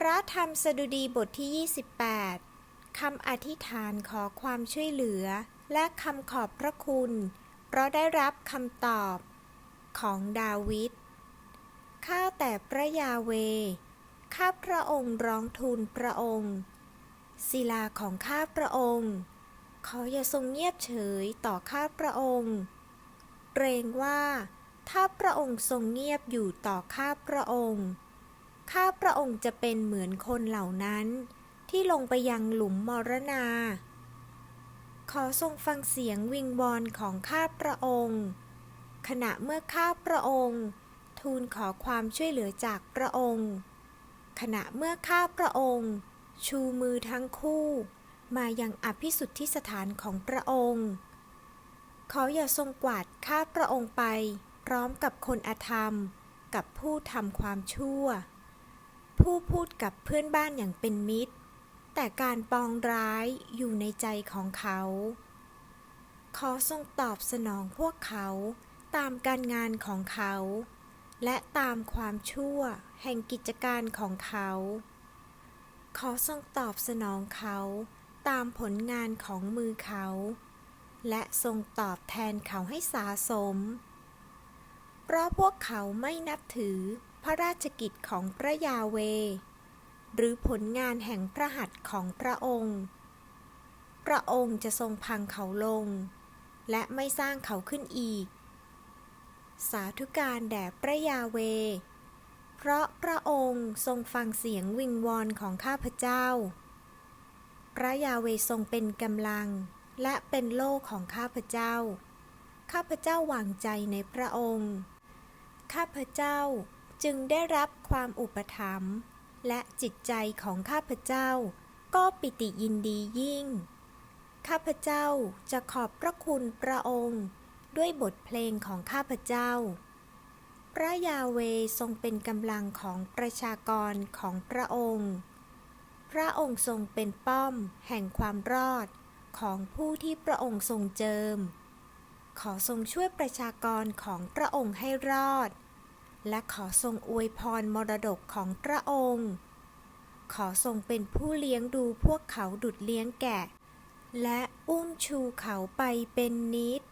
พระธรรมสดุดีบทที่ 28 คำอธิษฐานขอความช่วยเหลือ และคำขอบพระคุณ เพราะได้รับคำตอบของดาวิด ข้าแต่พระยาเว ข้าพระองค์ร้องทูลพระองค์ ศิลาของข้าพระองค์ ขออย่าทรงเงียบเฉยต่อข้าพระองค์ เกรงว่า ถ้าพระองค์ทรงเงียบอยู่ต่อข้าพระองค์ ข้าพระองค์จะเป็นเหมือนคนเหล่านั้น ที่ลงไปยังหลุมมรณา ขอทรงฟังเสียงวิงวอนของข้าพระองค์ ขณะเมื่อข้าพระองค์ ทูลขอความช่วยเหลือจากพระองค์ ขณะเมื่อข้าพระองค์ ชูมือทั้งคู่ มายังอภิสุทธิสถานของพระองค์ ขออย่าทรงกวาดข้าพระองค์ไป พร้อมกับคนอธรรมกับผู้ทำความชั่ว ผู้พูดกับเพื่อนบ้านอย่างเป็นมิตร แต่การปองร้ายอยู่ในใจของเขา ขอทรงตอบสนองพวกเขาตามการงานของเขา และตามความชั่วแห่งกิจการของเขา ขอทรงตอบสนองเขาตามผลงานของมือเขา และทรงตอบแทนเขาให้สาสม เพราะพวกเขาไม่นับถือพระราชกิจของพระยาเว หรือผลงานแห่งพระหัตถ์ของพระองค์ พระองค์จะทรงพังเขาลง และไม่สร้างเขาขึ้นอีก สาธุการแด่พระยาเว เพราะพระองค์ทรงฟังเสียงวิงวอนของข้าพเจ้า พระยาเวทรงเป็นกำลังและเป็นโล่ของข้าพเจ้า ข้าพเจ้าวางใจในพระองค์ ข้าพเจ้าจึงได้รับความอุปถัมภ์และจิตใจของข้าพเจ้า ก็ปิติยินดียิ่ง ข้าพเจ้าจะขอบพระคุณพระองค์ ด้วยบทเพลงของข้าพเจ้า พระยาเวทรงเป็นกำลังของประชากรของพระองค์ พระองค์ทรงเป็นป้อมแห่งความรอดของผู้ที่พระองค์ทรงเจิม ขอทรงช่วยประชากรของพระองค์ให้รอด และขอทรงอวยพรมรดกของพระองค์ ขอทรงเป็นผู้เลี้ยงดูพวกเขาดุดเลี้ยงแกะ และอุ้มชูเขาไปเป็นนิด